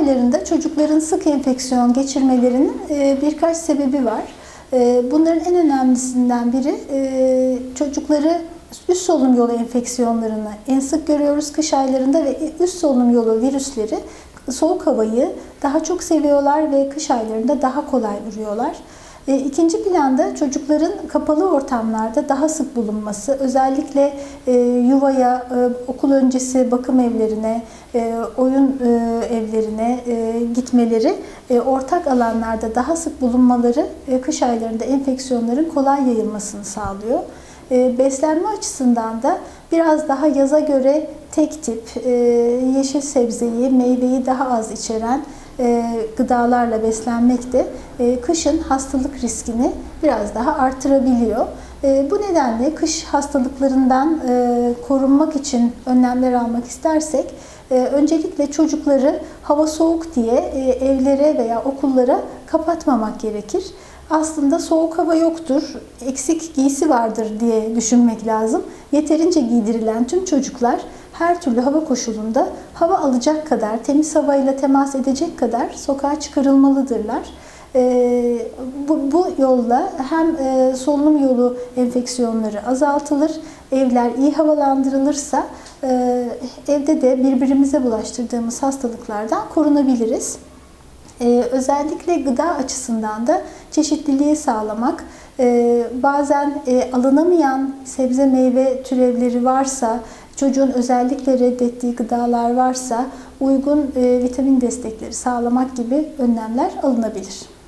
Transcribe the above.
aylarında çocukların sık enfeksiyon geçirmelerinin e, birkaç sebebi var. E, Bunların en önemlisinden biri e, çocukları üst solunum yolu enfeksiyonlarını en sık görüyoruz kış aylarında ve üst solunum yolu virüsleri soğuk havayı daha çok seviyorlar ve kış aylarında daha kolay vuruyorlar. E, İkinci planda çocukların kapalı ortamlarda daha sık bulunması, özellikle e, yuvaya, e, okul öncesi bakım evlerine, e, oyun e, evlerine e, gitmeleri, e, ortak alanlarda daha sık bulunmaları e, kış aylarında enfeksiyonların kolay yayılmasını sağlıyor. E, Beslenme açısından da biraz daha yaza göre tek tip, e, yeşil sebzeyi, meyveyi daha az içeren gıdalarla beslenmek de e, kışın hastalık riskini biraz daha artırabiliyor. E, Bu nedenle kış hastalıklarından e, korunmak için önlemler almak istersek e, öncelikle çocukları hava soğuk diye e, evlere veya okullara kapatmamak gerekir. Aslında soğuk hava yoktur, eksik giysi vardır diye düşünmek lazım. Yeterince giydirilen tüm çocuklar her türlü hava koşulunda hava alacak kadar, temiz havayla temas edecek kadar sokağa çıkarılmalıdırlar. Ee, bu, bu yolla hem e, solunum yolu enfeksiyonları azaltılır, evler iyi havalandırılırsa e, evde de birbirimize bulaştırdığımız hastalıklardan korunabiliriz. Ee, özellikle gıda açısından da çeşitliliği sağlamak, e, bazen e, alınamayan sebze meyve türevleri varsa, çocuğun özellikle reddettiği gıdalar varsa uygun e, vitamin destekleri sağlamak gibi önlemler alınabilir.